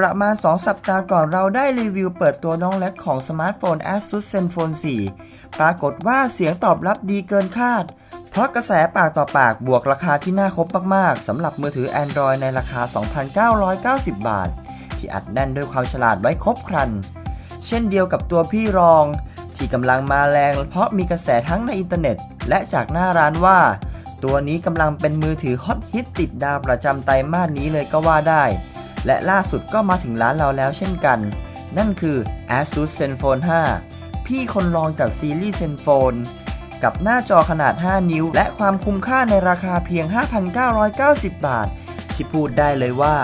ประมาณ 2 สัปดาห์ก่อนเราได้รีวิวเปิดตัวน้องเล็กของสมาร์ทโฟน ASUS ZenFone 4 ปรากฏว่าเสียงตอบรับดีเกินคาด เพราะกระแสปากต่อปากบวกราคาที่น่าคบมากๆสำหรับมือถือ Android ในราคา 2,990 บาท ที่อัดแน่นด้วยความฉลาดไว้ครบครัน เช่นเดียวกับตัวพี่รอง ที่กำลังมาแรง เพราะมีกระแสทั้งในอินเทอร์เน็ต และจากหน้าร้านว่า ตัวนี้กำลังเป็นมือถือฮอตฮิตติดดาวประจำไตรมาสนี้เลยก็ว่าได้ และล่าสุดก็มาถึงร้านเราแล้วเช่นกัน นั่นคือ ASUS ZenFone 5 พี่คนรองจากซีรีส์ ZenFone กับหน้าจอขนาด 5 นิ้ว และความคุ้มค่าในราคาเพียง 5,990 บาท ที่พูดได้เลยว่า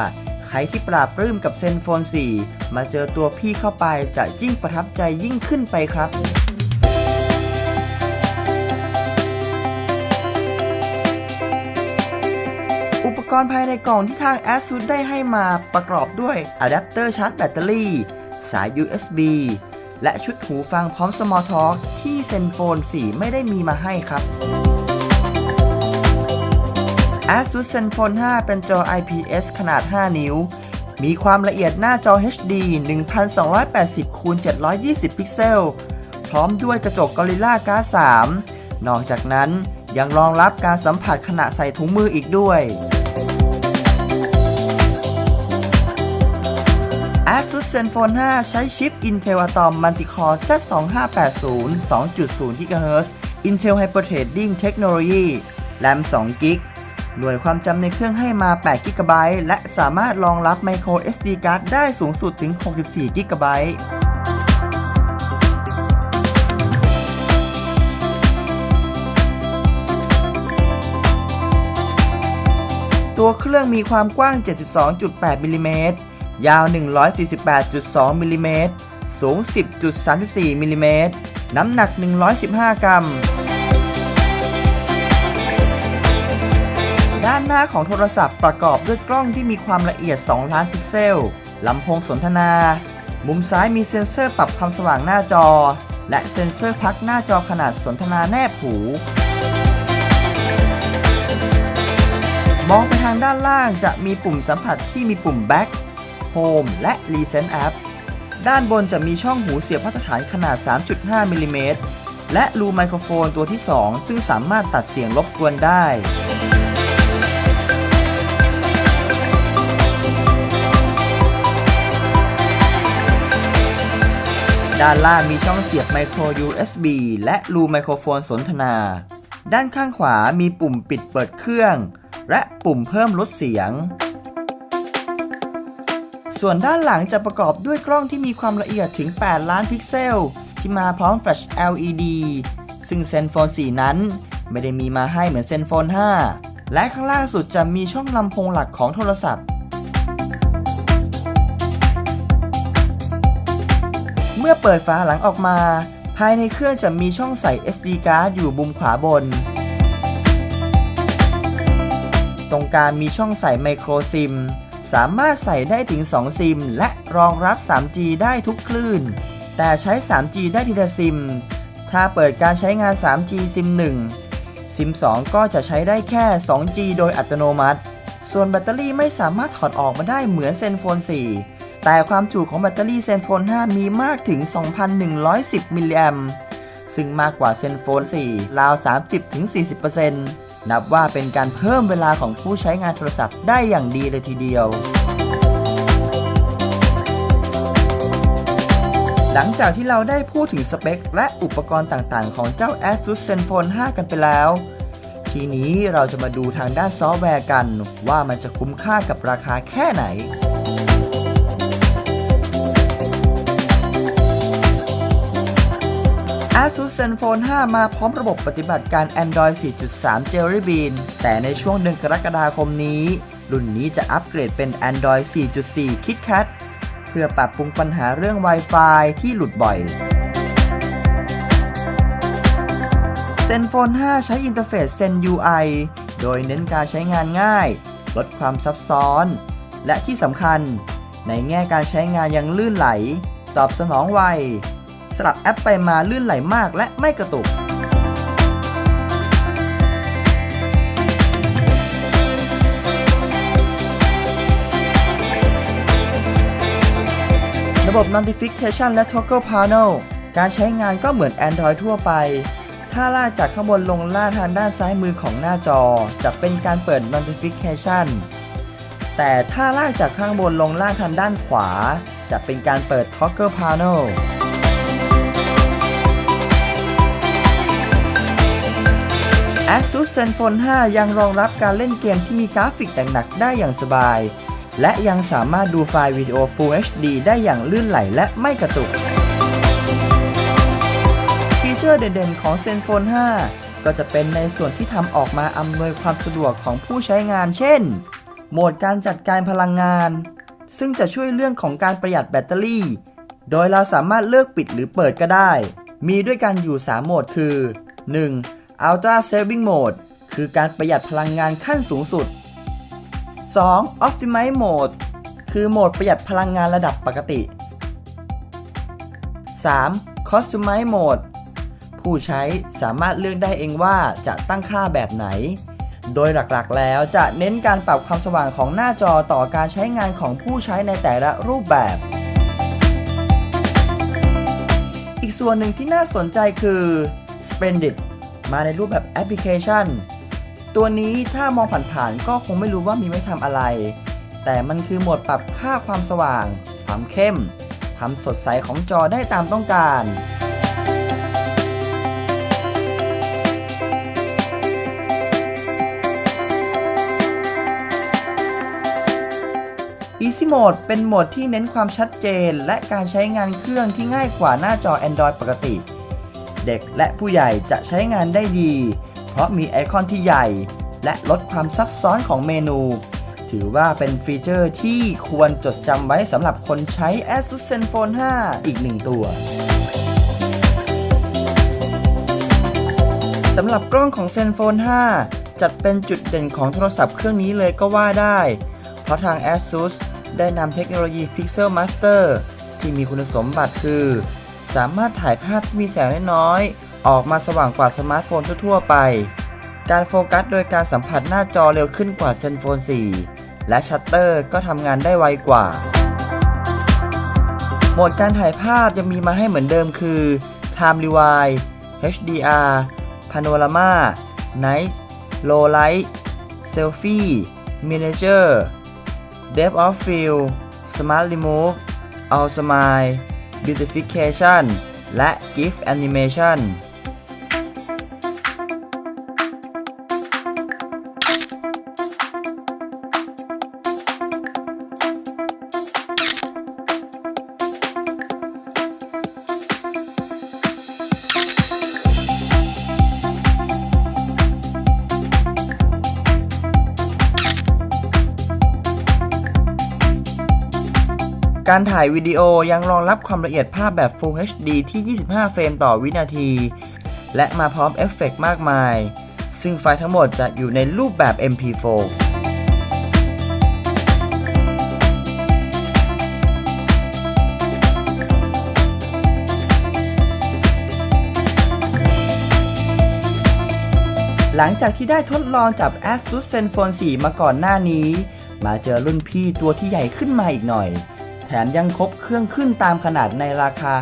ใครที่ปราบปลื้มกับ ZenFone 4 มาเจอตัวพี่เข้าไปจะยิ่งประทับใจยิ่งขึ้นไปครับ รณ์ภายในกล่องที่ทาง ASUS ได้ให้มาประกอบด้วยอะแดปเตอร์ชาร์จแบตเตอรี่ สาย USB และชุดหูฟังพร้อม Small Talk ที่ ZenFone 4ไม่ได้มีมาให้ครับ ASUS ZenFone 5 เป็นจอ IPS ขนาด 5 นิ้ว มีความละเอียดหน้าจอ HD 1280คูณ720 พิกเซล พร้อมด้วยกระจก Gorilla Glass 3 นอกจากนั้นยังรองรับการสัมผัสขณะใส่ถุงมืออีกด้วย ASUS ZenFone 5 ใช้ชิป Intel Atom Multicore Z2580 2.0 GHz Intel Hyper-Threading Technology RAM 2 g b หน่วยความจำในเครื่องให้มา 8 g b และสามารถรองรับ Micro SD Card ได้สูงสุดถึง 64 g b ตัวเครื่องมีความกว้าง 72.8มิลลิเมตร ยาว 148.2 มิลลิเมตร สูง 10.34 มิลลิเมตร น้ำหนัก 115 กรัม ด้านหน้าของโทรศัพท์ประกอบด้วยกล้องที่มีความละเอียด 2 ล้านพิกเซล ลำโพงสนทนา มุมซ้ายมีเซ็นเซอร์ปรับความสว่างหน้าจอ และเซ็นเซอร์พักหน้าจอขนาดสนทนาแนบหูมองไปทางด้านล่างจะมีปุ่มสัมผัสที่มีปุ่ม Back Home และ Recent App ด้านบนจะมีช่องหูเสียบมาตรฐานขนาด 3.5มิลลิเมตรและรูไมโครโฟนตัวที่ 2 ซึ่งสามารถตัดเสียงรบกวนได้ ด้านล่างมีช่องเสียบไมโคร USB และรูไมโครโฟนสนทนา ด้านข้างขวามีปุ่มปิดเปิดเครื่อง และปุ่มเพิ่มลดเสียง ส่วนด้านหลังจะประกอบด้วยกล้องที่มีความละเอียดถึง 8 ล้านพิกเซล ที่มาพร้อมแฟลช LED ซึ่ง ZenFone 4นั้น ไม่ได้มีมาให้เหมือน ZenFone 5และข้างล่างสุดจะมีช่องลำโพงหลักของโทรศัพท์ เมื่อเปิดฝาหลังออกมา ภายในเครื่องจะมีช่องใส่ SD card อยู่มุมขวาบน ตรงกลางมีช่องใส่ไมโครซิม สามารถใส่ได้ถึง 2 ซิม และรองรับ 3G ได้ทุกคลื่น แต่ใช้ 3G ได้ทีละซิม ถ้าเปิดการใช้งาน 3G ซิม 1 ซิม 2 ก็จะใช้ได้แค่ 2G โดยอัตโนมัติ ส่วนแบตเตอรี่ไม่สามารถถอดออกมาได้เหมือน ZenFone 4แต่ความจุของแบตเตอรี่ ZenFone 5มีมากถึง 2,110 มิลลิแอมซึ่งมากกว่า ZenFone 4ราว 30-40% นับว่าเป็นการเพิ่มเวลาของผู้ใช้งานโทรศัพท์ได้อย่างดีเลยทีเดียว หลังจากที่เราได้พูดถึงสเปค และอุปกรณ์ต่างๆ ของเจ้า ASUS ZenFone 5 กันไปแล้ว ทีนี้เราจะมาดูทางด้านซอฟต์แวร์กัน ว่ามันจะคุ้มค่ากับราคาแค่ไหน ASUS ZenFone 5 มาพร้อมระบบปฏิบัติการ Android 4.3 Jelly Bean แต่ในช่วงเดือนกรกฎาคมนี้ รุ่นนี้จะอัปเกรดเป็น Android 4.4 KitKat เพื่อปรับปรุงปัญหาเรื่อง Wi-Fi ที่หลุดบ่อย ZenFone 5 ใช้อินเทอร์เฟซ Zen UI โดยเน้นการใช้งานง่าย ลดความซับซ้อน และที่สำคัญ ในแง่การใช้งานยังลื่นไหล ตอบสนองไว สลับแอปไปมาลื่นไหลมากและไม่กระตุกระบบ Notification และ Toggle Panel การใช้งานก็เหมือน Android ทั่วไป ถ้าลากจากข้างบนลงล่างทางด้านซ้ายมือของหน้าจอ จะเป็นการเปิด Notification แต่ถ้าลากจากข้างบนลงล่างทางด้านขวา จะเป็นการเปิด Toggle Panel ASUS ZenFone 5 ยังรองรับการเล่นเกมที่มีกราฟิกแต่งหนักได้อย่างสบาย และยังสามารถดูไฟล์วิดีโอ Full HD ได้อย่างลื่นไหลและไม่กระตุก ฟีเจอร์เด่นๆของ ZenFone 5 ก็จะเป็นในส่วนที่ทำออกมาอำนวยความสะดวกของผู้ใช้งาน เช่น โหมดการจัดการพลังงาน ซึ่งจะช่วยเรื่องของการประหยัดแบตเตอรี่ โดยเราสามารถเลือกปิดหรือเปิดก็ได้ มีด้วยกันอยู่ 3 โหมดคือ 1. Ultra Saving Mode คือการประหยัดพลังงานขั้นสูงสุด 2. Optimize Mode คือโหมดประหยัดพลังงานระดับปกติ 3. Customize Mode ผู้ใช้สามารถเลือกได้เองว่าจะตั้งค่าแบบไหน โดยหลักๆแล้วจะเน้นการปรับความสว่างของหน้าจอต่อการใช้งานของผู้ใช้ในแต่ละรูปแบบ อีกส่วนหนึ่งที่น่าสนใจคือ Splendid มาในรูปแบบแอปพลิเคชัน ตัวนี้ถ้ามองผ่านๆก็คงไม่รู้ว่ามีไว้ทำอะไร แต่มันคือโหมดปรับค่าความสว่าง ความเข้ม ความสดใสของจอได้ตามต้องการ Easy Mode เป็นโหมดที่เน้นความชัดเจน และการใช้งานเครื่องที่ง่ายกว่าหน้าจอ Android ปกติ เด็กและผู้ใหญ่จะใช้งานได้ดี เพราะมีไอคอนที่ใหญ่ และลดความซับซ้อนของเมนู ถือว่าเป็นฟีเจอร์ที่ควรจดจำไว้สำหรับคนใช้ ASUS ZenFone 5 อีกหนึ่งตัวสำหรับกล้องของ ZenFone 5 จัดเป็นจุดเด่นของโทรศัพท์เครื่องนี้เลยก็ว่าได้ เพราะทาง ASUS ได้นำเทคโนโลยี Pixel Master ที่มีคุณสมบัติคือ สามารถถ่ายภาพที่มีแสงน้อยๆออกมาสว่างกว่าสมาร์ทโฟนทั่วๆไป การโฟกัสโดยการสัมผัสหน้าจอเร็วขึ้นกว่า ZenFone 4และชัตเตอร์ก็ทำงานได้ไวกว่า โหมดการถ่ายภาพยังมีมาให้เหมือนเดิมคือ Time Rewind HDR Panorama Night Low Light Selfie Miniature Depth of Field Smart Remove All Smile Beautification และ GIF Animation การถ่ายวิดีโอยังรองรับความละเอียดภาพแบบ Full HD ที่ 25 เฟรมต่อวินาที และมาพร้อมเอฟเฟกต์มากมาย ซึ่งไฟล์ทั้งหมดจะอยู่ในรูปแบบ MP4 หลังจากที่ได้ทดลองจับ ASUS ZenFone 4 มาก่อนหน้านี้ มาเจอรุ่นพี่ตัวที่ใหญ่ขึ้นมาอีกหน่อย แถมยังครบเครื่องขึ้นตามขนาดในราคา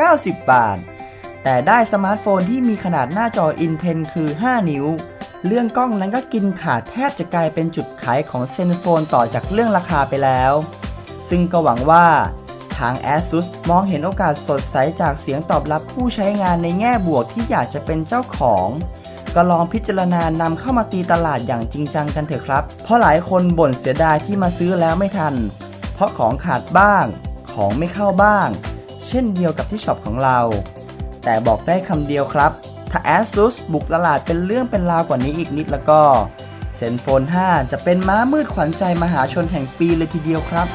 5,990 บาท แต่ได้สมาร์ทโฟนที่มีขนาดหน้าจอ Intel คือ 5 นิ้ว เรื่องกล้องนั้นก็กินขาดแทบจะกลายเป็นจุดขายของเซนโฟนต่อจากเรื่องราคาไปแล้ว ซึ่งก็หวังว่าทาง ASUS มองเห็นโอกาสสดใสจากเสียงตอบรับผู้ใช้งานในแง่บวกที่อยากจะเป็นเจ้าของ ก็ลองพิจารณานำเข้ามาตีตลาดอย่างจริงจังกันเถอะครับ เพราะหลายคนบ่นเสียดายที่มาซื้อแล้วไม่ทัน เพราะของขาดบ้าง ของไม่เข้าบ้าง เช่นเดียวกับที่ช็อปของเรา แต่บอกได้คำเดียวครับ ถ้า ASUS บุกตลาดเป็นเรื่องเป็นราวกว่านี้อีกนิดแล้วก็เซนโฟน 5 จะเป็นม้ามืดขวัญใจมหาชนแห่งปีเลยทีเดียวครับ